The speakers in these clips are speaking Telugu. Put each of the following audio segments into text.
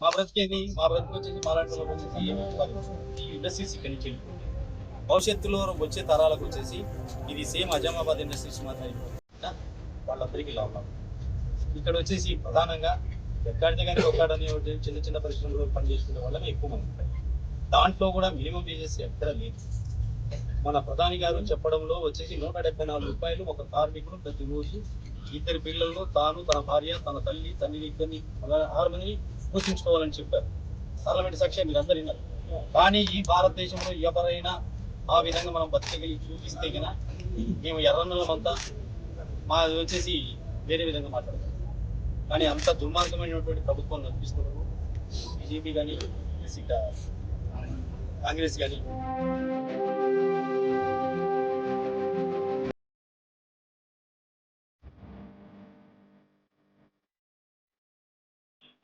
మా బ్రతికేది మా బ్రతికి వచ్చేసి మా లాంటి వాళ్ళకి వచ్చేసి ఈ ఇండస్ట్రీస్ ఇక్కడి నుంచి భవిష్యత్తులో వచ్చే తరాలకు వచ్చేసి ఇది సేమ్ అజామాబాద్ ఇండస్ట్రీస్ మాత్రం వాళ్ళందరికీ లాభం. ఇక్కడ వచ్చేసి ప్రధానంగా ఎక్కడితే కానీ ఒక్కడని ఒకటి చిన్న చిన్న పరిశ్రమలో పనిచేసుకునే వాళ్ళకి ఎక్కువ మంది ఉంటాయి దాంట్లో కూడా మినిమం వేజెస్ ఎక్కడ లేదు. మన ప్రధాని గారు చెప్పడంలో వచ్చేసి నూట డెబ్బై నాలుగు రూపాయలు ఒక కార్మికుడు ప్రతిరోజు ఇద్దరు పిల్లల్లో తాను తన భార్య తన తల్లి తండ్రి ఇద్దరిని ఆరు మందిని పోషించుకోవాలని చెప్పారు. పార్లమెంట్ సాక్షి మీరు అందరు విన్నారు. కానీ ఈ భారతదేశంలో ఎవరైనా ఆ విధంగా మనం బతికగలి చూపిస్తే కదా మేము ఎర్రన్నలమంతా మా వచ్చేసి వేరే విధంగా మాట్లాడతాం. కానీ అంత దుర్మార్గమైనటువంటి ప్రభుత్వం నడిపిస్తున్నారు. బీజేపీ కానీ కాంగ్రెస్ కానీ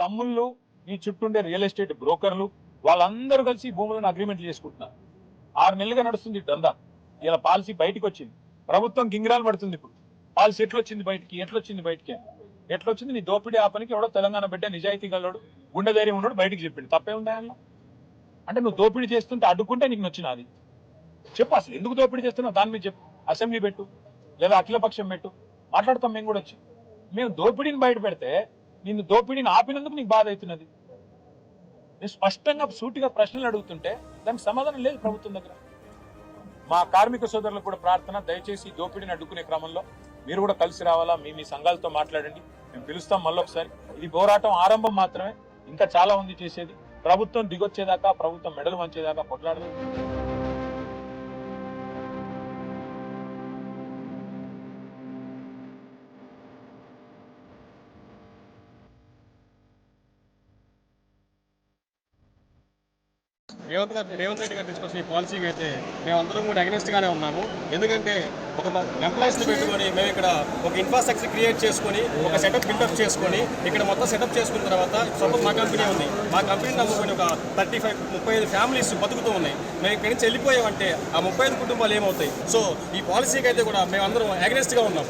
తమ్ముళ్ళు ఈ చుట్టూండే రియల్ ఎస్టేట్ బ్రోకర్లు వాళ్ళందరూ కలిసి భూములను అగ్రిమెంట్లు చేసుకుంటున్నారు. ఆరు నెలలుగా నడుస్తుంది దందా ఇలా పాలసీ బయటికి వచ్చింది ప్రభుత్వం గింగిరాలు పడుతుంది ఇప్పుడు. పాలసీ ఎట్లొచ్చింది బయటికి? ఎట్లొచ్చింది బయటికి? ఎట్లొచ్చింది నీ దోపిడీ ఆ పనికి ఎవడో తెలంగాణ బిడ్డ నిజాయితీ గలడు గుండె ధైర్యం ఉన్నాడు బయటికి చెప్పిండు. తప్పే ఉందా అంటే నువ్వు దోపిడీ చేస్తుంటే అడ్డుకుంటే నీకు నచ్చిన అది. చెప్పు అసలు ఎందుకు దోపిడీ చేస్తున్నావు? దాని మీద చెప్పు. అసెంబ్లీ పెట్టు. లేదా అఖిలపక్షం పెట్టు. మాట్లాడతాం మేము కూడా వచ్చి. మేము దోపిడీని బయట పెడితే నిన్ను దోపిడీని ఆపినందుకు నీకు బాధ అవుతున్నది. నేను స్పష్టంగా సూటిగా ప్రశ్నలు అడుగుతుంటే దానికి సమాధానం లేదు ప్రభుత్వం దగ్గర. మా కార్మిక సోదరులకు కూడా ప్రార్థన దయచేసి దోపిడీని అడ్డుకునే క్రమంలో మీరు కూడా కలిసి రావాలా? మీ మీ సంఘాలతో మాట్లాడండి. మేము పిలుస్తాం మళ్ళీ ఒకసారి ఇది పోరాటం ఆరంభం మాత్రమే. ఇంకా చాలా ఉంది చేసేది. ప్రభుత్వం దిగొచ్చేదాకా ప్రభుత్వం మెడలు వంచేదాకా కొట్లాడదు. రేవంత్ గారు రేవంత్ రెడ్డి గారు తీసుకొచ్చిన ఈ పాలసీకి అయితే మేమందరం కూడా అగెనిస్ట్ గానే ఉన్నాము. ఎందుకంటే ఒక ఎంప్లాయీస్ పెట్టుకొని మేము ఇక్కడ ఒక ఇన్ఫ్రాస్ట్రక్చర్ క్రియేట్ చేసుకొని ఒక సెటప్ బిల్డప్ చేసుకొని ఇక్కడ మొత్తం సెటప్ చేసుకున్న తర్వాత సపోజ్ మా కంపెనీ ఉంది. మా కంపెనీని నమ్ముకొని ఒక థర్టీ ఫైవ్ ముప్పై ఐదు ఫ్యామిలీస్ బతుకుతూ ఉన్నాయి. మేము ఇక్కడి నుంచి వెళ్ళిపోయామంటే ఆ ముప్పై ఐదు కుటుంబాలు ఏమవుతాయి? సో ఈ పాలసీకి అయితే కూడా మేమందరం అగెనిస్ట్గా ఉన్నాం.